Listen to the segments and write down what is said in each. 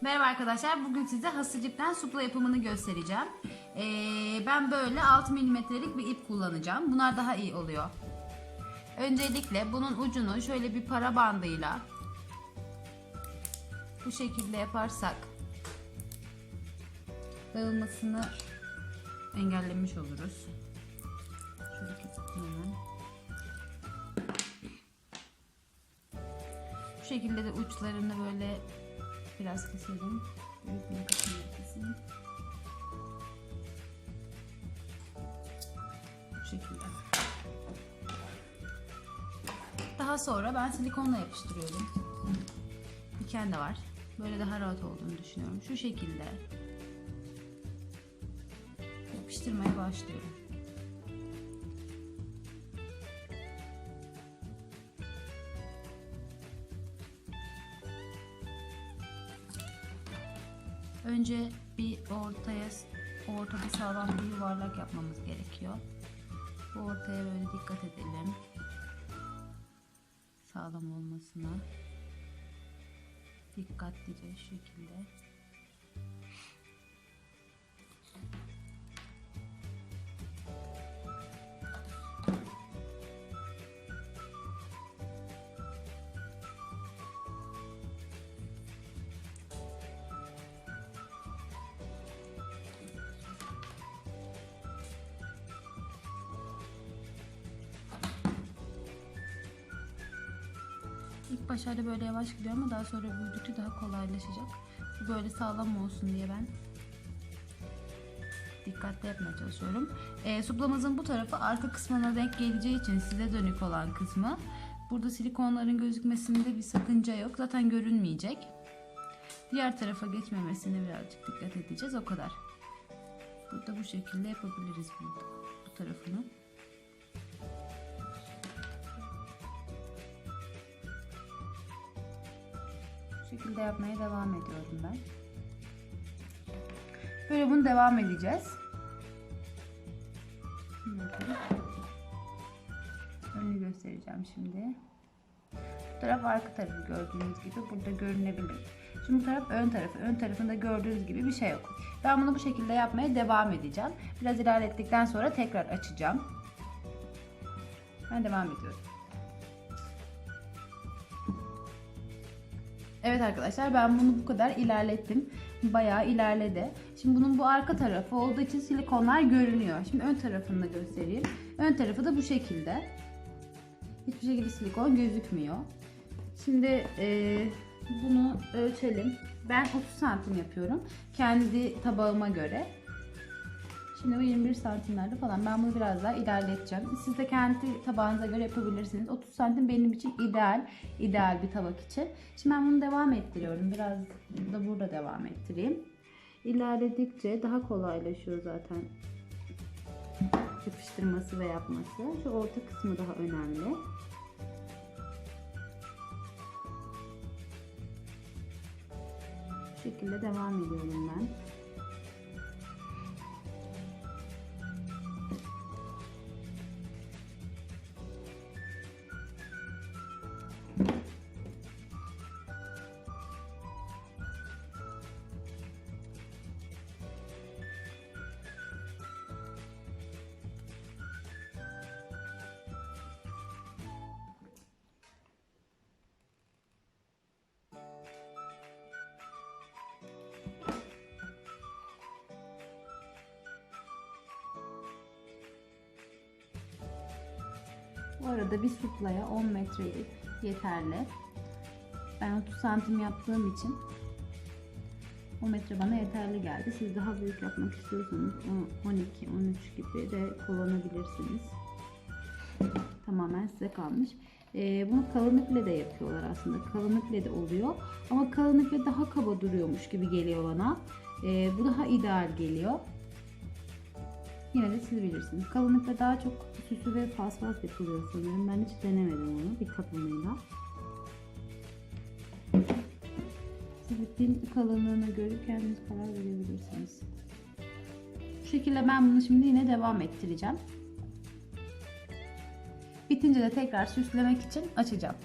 Merhaba arkadaşlar. Bugün size hasıcıktan supla yapımını göstereceğim. Ee, ben böyle 6 milimetrelik bir ip kullanacağım. Bunlar daha iyi oluyor. Öncelikle bunun ucunu şöyle bir para bandıyla bu şekilde yaparsak dağılmasını engellemiş oluruz. Şöyle. Bu şekilde de uçlarını böyle biraz keselim. Bu şekilde. Daha sonra ben silikonla yapıştırıyorum. Diken de var. Böyle daha rahat olduğunu düşünüyorum. Şu şekilde yapıştırmaya başlıyorum. Önce bir ortaya ortada sağlam bir yuvarlak yapmamız gerekiyor. Bu ortaya böyle dikkat edelim. Sağlam olmasına. Dikkatlice şekilde. İlk başlarda böyle yavaş gidiyor ama daha sonra büyüdükçe daha kolaylaşacak. Bu böyle sağlam olsun diye ben dikkatli yapmaya çalışıyorum. E, suplamızın bu tarafı arka kısmına denk geleceği için size dönük olan kısmı. Burada silikonların gözükmesinde bir sakınca yok. Zaten görünmeyecek. Diğer tarafa geçmemesine birazcık dikkat edeceğiz. O kadar. Burada bu şekilde yapabiliriz burada, bu tarafını. Şekilde yapmaya devam ediyorum ben. Böyle bunu devam edeceğiz. Önünü göstereceğim şimdi. Bu taraf arka tarafı gördüğünüz gibi burada görünebilir. Şimdi bu taraf ön tarafı. Ön tarafında gördüğünüz gibi bir şey yok. Ben bunu bu şekilde yapmaya devam edeceğim. Biraz ilerlettikten sonra tekrar açacağım. Ben devam ediyorum. Evet arkadaşlar ben bunu bu kadar ilerlettim. Bayağı ilerledi. Şimdi bunun bu arka tarafı olduğu için silikonlar görünüyor. Şimdi ön tarafını da göstereyim. Ön tarafı da bu şekilde. Hiçbir şekilde silikon gözükmüyor. Şimdi e, bunu ölçelim. Ben 30 santim yapıyorum. Kendi tabağıma göre. Şimdi bu 21 santimlerde falan. Ben bunu biraz daha ilerleteceğim. Siz de kendi tabağınıza göre yapabilirsiniz. 30 santim benim için ideal. ideal bir tabak için. Şimdi ben bunu devam ettiriyorum. Biraz da burada devam ettireyim. İlerledikçe daha kolaylaşıyor zaten yapıştırması ve yapması. Şu orta kısmı daha önemli. Bu şekilde devam ediyorum ben. Arada bir suplaya 10 metre ip yeterli. Ben 30 santim yaptığım için 10 metre bana yeterli geldi. Siz daha büyük yapmak istiyorsanız 12, 13 gibi de kullanabilirsiniz. Tamamen size kalmış. Ee, bunu kalın iple de yapıyorlar aslında. Kalın iple de oluyor. Ama kalın iple daha kaba duruyormuş gibi geliyor bana. Ee, bu daha ideal geliyor. Yine de siz bilirsiniz. Kalın iple daha çok süsü ve paspas yapılıyor sanırım. Ben hiç denemedim onu bir kapımıyla. Siz ipin kalınlığına göre kendiniz karar verebilirsiniz. Bu şekilde ben bunu şimdi yine devam ettireceğim. Bitince de tekrar süslemek için açacağım.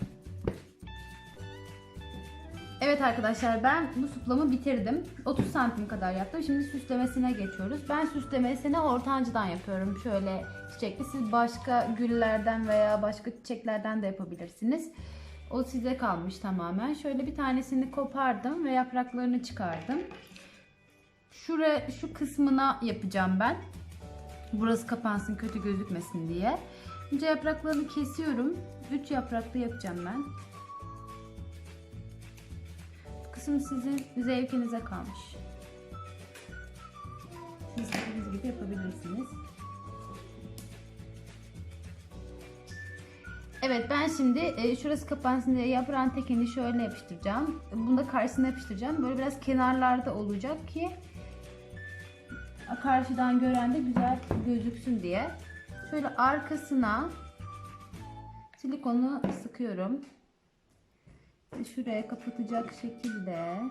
Evet arkadaşlar ben bu suplamı bitirdim. 30 santim kadar yaptım. Şimdi süslemesine geçiyoruz. Ben süslemesini ortancıdan yapıyorum. Şöyle çiçekli. Siz başka güllerden veya başka çiçeklerden de yapabilirsiniz. O size kalmış tamamen. Şöyle bir tanesini kopardım ve yapraklarını çıkardım. Şuraya şu kısmına yapacağım ben. Burası kapansın kötü gözükmesin diye. Önce yapraklarını kesiyorum. 3 yapraklı yapacağım ben. Kısım sizin zevkinize kalmış. Siz istediğiniz gibi yapabilirsiniz. Evet ben şimdi e, şurası kapansın diye yaprağın tekini şöyle yapıştıracağım. Bunu da karşısına yapıştıracağım. Böyle biraz kenarlarda olacak ki karşıdan gören de güzel gözüksün diye. Şöyle arkasına silikonu sıkıyorum. Şuraya kapatacak şekilde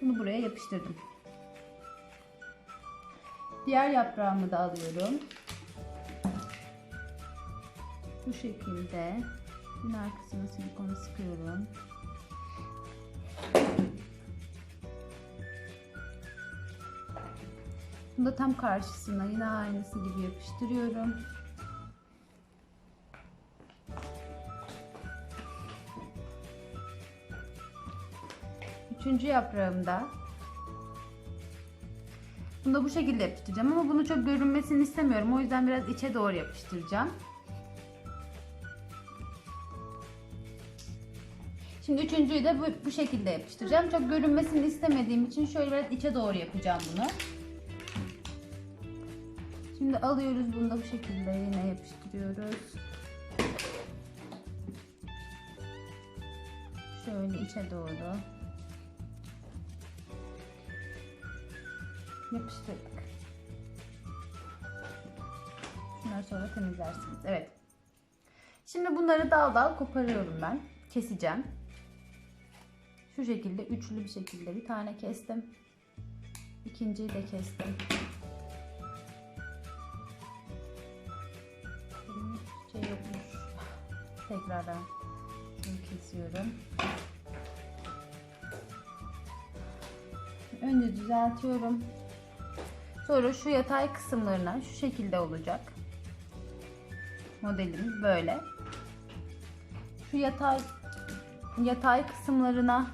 bunu buraya yapıştırdım. Diğer yaprağımı da alıyorum. Bu şekilde yine arkasına silikonu sıkıyorum. Bunu da tam karşısına yine aynısı gibi yapıştırıyorum. Üçüncü yaprağımda bunu da bu şekilde yapıştıracağım ama bunu çok görünmesini istemiyorum. O yüzden biraz içe doğru yapıştıracağım. Şimdi üçüncüyü de bu, bu şekilde yapıştıracağım. Çok görünmesini istemediğim için şöyle biraz içe doğru yapacağım bunu. Şimdi alıyoruz bunu da bu şekilde yine yapıştırıyoruz. Şöyle içe doğru. Yapıştırdık. Şunları sonra temizlersiniz. Evet. Şimdi bunları dal dal koparıyorum ben. Keseceğim. Şu şekilde üçlü bir şekilde bir tane kestim. İkinciyi de kestim. Şey yokmuş. Tekrardan şunu kesiyorum. Önce düzeltiyorum. Sonra şu yatay kısımlarına şu şekilde olacak. Modelimiz böyle. Şu yatay yatay kısımlarına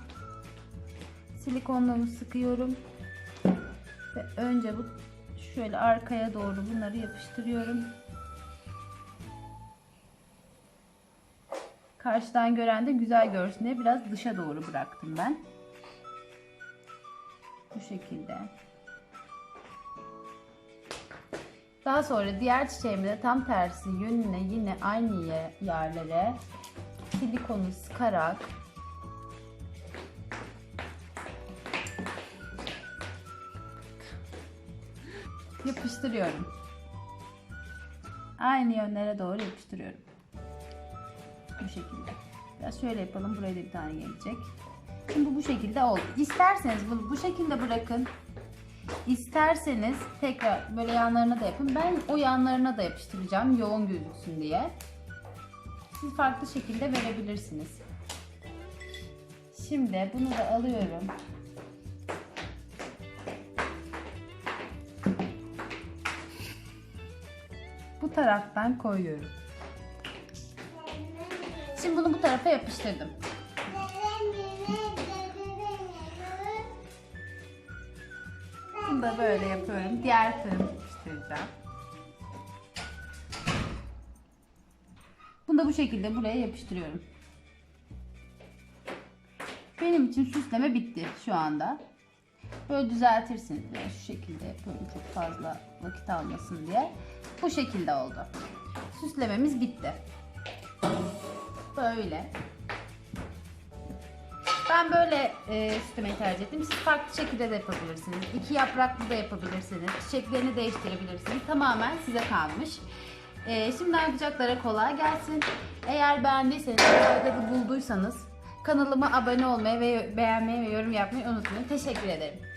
silikonlarımı sıkıyorum. Ve önce bu şöyle arkaya doğru bunları yapıştırıyorum. Karşıdan gören de güzel görsün diye biraz dışa doğru bıraktım ben. Bu şekilde. Daha sonra diğer çiçeğimi de tam tersi yönüne yine aynı yerlere silikonu sıkarak yapıştırıyorum. Aynı yönlere doğru yapıştırıyorum. Bu şekilde. Biraz şöyle yapalım. Buraya da bir tane gelecek. Şimdi bu şekilde oldu. İsterseniz bunu bu şekilde bırakın. İsterseniz tekrar böyle yanlarına da yapın. Ben o yanlarına da yapıştıracağım yoğun gözüksün diye. Siz farklı şekilde verebilirsiniz. Şimdi bunu da alıyorum. Bu taraftan koyuyorum. Şimdi bunu bu tarafa yapıştırdım. Bunu da böyle yapıyorum. Diğer tarafa yapıştıracağım. Bunu da bu şekilde buraya yapıştırıyorum. Benim için süsleme bitti şu anda. Böyle düzeltirsiniz. Yani şu şekilde yapıyorum çok fazla vakit almasın diye. Bu şekilde oldu. Süslememiz bitti. Böyle. Ben böyle e, süslemeyi tercih ettim. Siz farklı şekilde de yapabilirsiniz. İki yapraklı da yapabilirsiniz. Çiçeklerini değiştirebilirsiniz. Tamamen size kalmış. E, şimdiden yapacaklara kolay gelsin. Eğer beğendiyseniz, faydalı bulduysanız kanalıma abone olmayı ve beğenmeyi ve yorum yapmayı unutmayın. Teşekkür ederim.